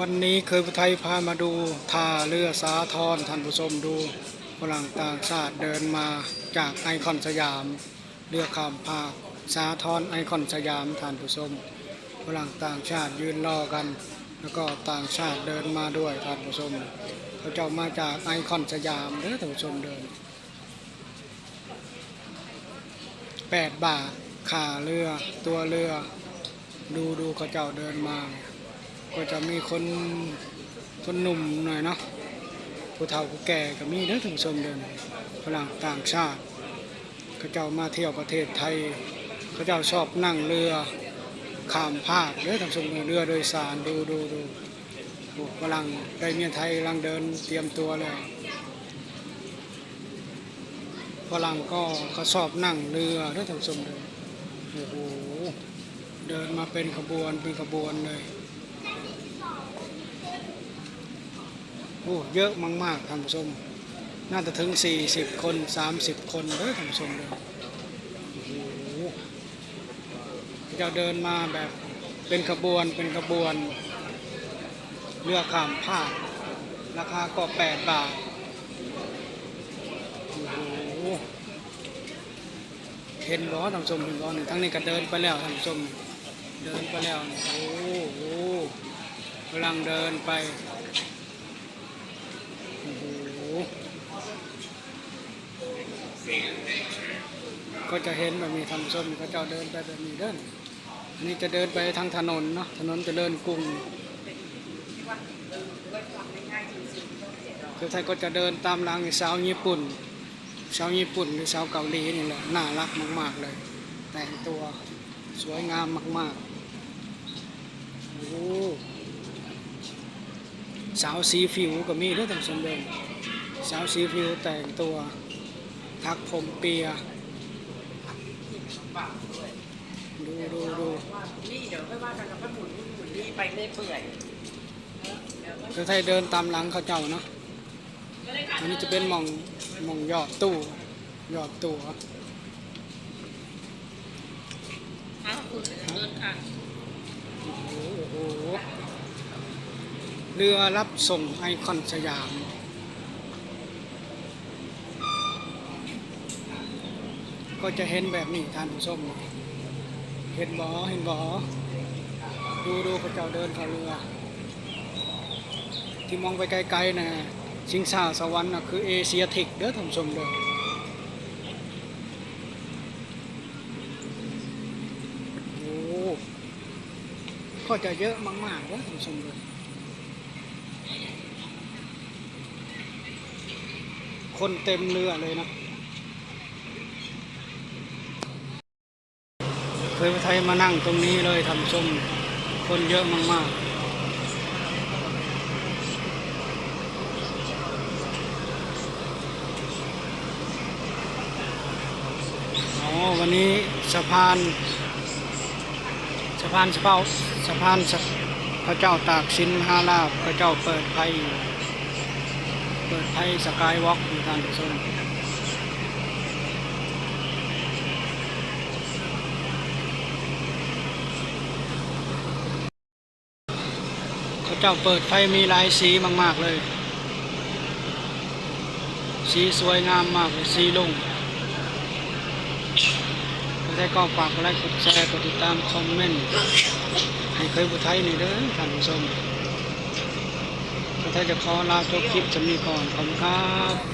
วันนี้เคยพุทไทยพามาดูท่าเรือสาทรท่านผู้ชมดูฝรั่งต่างชาติเดินมาจากไอคอนสยาม เรือข้ามภาคสาทรไอคอนสยามท่านผู้ชมฝรั่งต่างชาติยืนรอกัน แล้วก็ต่างชาติเดินมาด้วยท่านผู้ชมเขาเจ้ามาจากไอคอนสยามเด้อท่านผู้ชมเดินแปดบาทค่าเรือตัวเรือ ดูดูเขาเจ้าเดินมา ก็จะมีคนคนหนุ่มหน่อยเนาะผู้เฒ่าผู้แก่ก็มีเด้อท่านผู้ชมเดินฝรั่งต่างชาติเขาเจ้ามาเที่ยวประเทศไทยเขาเจ้าชอบนั่งเรือข้ามภาคเด้อท่านผู้ชมเรือโดยสารดูดูดูโอ้ฝรั่งได้เมียไทยกำลังเดินเตรียมตัวเลยฝรั่งก็เขาชอบนั่งเรือเด้อท่านผู้ชมเดินโอ้โหเดินมาเป็นขบวนเป็นขบวนเลย โอ้เยอะมากๆท่านผู้ชมน่าจะถึง 40 คน 30 คนเด้อท่านผู้ชมเลยโอ้โหจะเดินมาแบบเป็นขบวนเป็นขบวน เรือข้ามภาคราคาก็ 8 บาทโอ้โหเห็นบ่ท่านผู้ชมเห็นบ่นี่ทั้งนี้ก็เดินไปแล้วท่านผู้ชมเดินไปแล้วนะโอ้โหกำลังเดินไป โอ้โห ก็จะเห็นแบบมีทำส้มก็จะเดินไปแบบนี้เดินอันนี้จะเดินไปทางถนนเนาะถนนจะเดินกรุงคือไทยก็จะเดินตามรางสาวญี่ปุ่นสาวญี่ปุ่นหรือสาวเกาหลีนี่แหละน่ารักมาก ๆเลย แต่งตัวสวยงามมากๆโอ้สาวสีผิวก็มีด้วยทั้งสมเด็จสาวสีผิวแต่งตัว ทักผมเปีย ดูดูดูนี่เดี๋ยวไม่ว่ากันกับป้าหมุนหมุนนี่ไปเรื่อยเปื่อยคือไทยเดินตามหลังเขาเจ้าเนาะ อันนี้จะเป็นหมองหมองยอดตู้ยอดตู้อ้าวคุณเดินค่ะโอ้โห เรือรับส่งไอคอนสยาม ก็จะเห็นแบบนี้ท่านผู้ชมเห็นบ่เห็นบ่ดูดูเขาเจ้าเดินเขาเรือ ที่มองไปไกลๆนะชิงชาสวรรค์นะคือเอเชียทิกเด้อท่านผู้ชมเด้อโอ้ก็จะเยอะมากๆเด้อท่านผู้ชมเด้อคนเต็มเรือเลยนะ คยไปไทยมานั่งตรงนี้เลยท่านผู้ชมคนเยอะมากๆอ๋อวันนี้สะพานสะพานสะเปาสะพานพระเจ้าตากสินมหาราพระเจ้าเปิดไพ่เปิดไพ่สกายวอล์กท่านผู้ชม ระเจ้าเปิดไฟมีหลายสีมากๆเลย สีสวยงามมากเลยสีลุงก็ได้ก็ฝากกดไลค์กดแชร์กดติดตามคอมเมนต์ให้เคยบุไทยนี่เด้อท่านผู้ชมผู้ไทยจะขอลาจบคลิปจะมีก่อนขอบคุณครับ